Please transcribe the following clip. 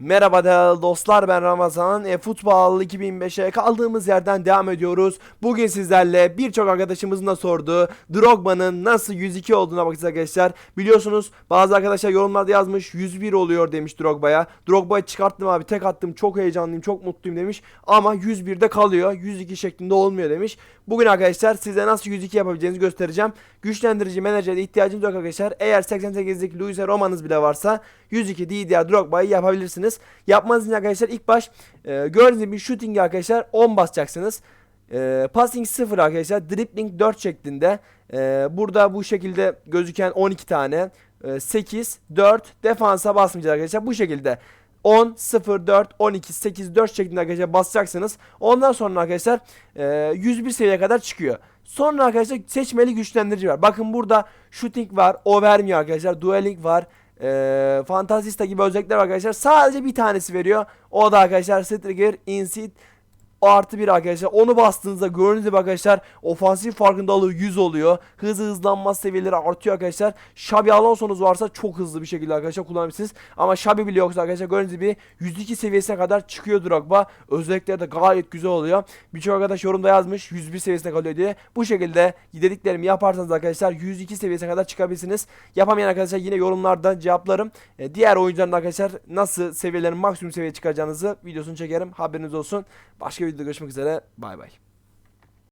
Merhaba değerli dostlar ben Ramazan. E, futbol 2005'e kaldığımız yerden devam ediyoruz. Bugün sizlerle birçok arkadaşımızın da sorduğu Drogba'nın nasıl 102 olduğuna bakacağız arkadaşlar. Biliyorsunuz bazı arkadaşlar yorumlarda yazmış 101 oluyor demiş Drogba'ya. Drogba'yı çıkarttım abi tek attım çok heyecanlıyım çok mutluyum demiş. Ama 101'de kalıyor 102 şeklinde olmuyor demiş. Bugün arkadaşlar size nasıl 102 yapabileceğinizi göstereceğim. Güçlendirici menajere ihtiyacınız yok arkadaşlar. Eğer 88'lik Luis Roma'nız bile varsa 102 DDR Drogba'yı yapabilirsiniz. Yapmanız için arkadaşlar ilk baş e, gördüğünüz gibi shooting arkadaşlar 10 basacaksınız. E, passing 0 arkadaşlar. Dribbling 4 şeklinde. E, burada bu şekilde gözüken 12 tane. E, 8, 4 defansa basmayacağız arkadaşlar. Bu şekilde 10, 0, 4, 12, 8, 4 şeklinde arkadaşlar basacaksınız. Ondan sonra arkadaşlar e, 101 seviyeye kadar çıkıyor. Sonra arkadaşlar seçmeli güçlendirici var. Bakın burada shooting var. O vermiyor arkadaşlar. Dueling var. E, Fantasista gibi özellikler arkadaşlar. Sadece bir tanesi veriyor. O da arkadaşlar Strigger, Insit, artı bir arkadaşlar. Onu bastığınızda gördüğünüz gibi arkadaşlar ofansif farkındalığı 100 oluyor. Hızı hızlanma seviyeleri artıyor arkadaşlar. Xabi Alonso'nuz varsa çok hızlı bir şekilde arkadaşlar kullanabilirsiniz. Ama Xabi bile yoksa arkadaşlar gördüğünüz gibi 102 seviyesine kadar çıkıyor Drogba. Özellikleri de gayet güzel oluyor. Birçok arkadaş yorumda yazmış 101 seviyesine kalıyor diye. Bu şekilde dediklerimi yaparsanız arkadaşlar 102 seviyesine kadar çıkabilirsiniz. Yapamayan arkadaşlar yine yorumlarda cevaplarım. E, diğer oyuncuların arkadaşlar nasıl seviyelerin maksimum seviyeye çıkaracağınızı videosunu çekerim. Haberiniz olsun. Başka videoda görüşmek üzere. Bay bay.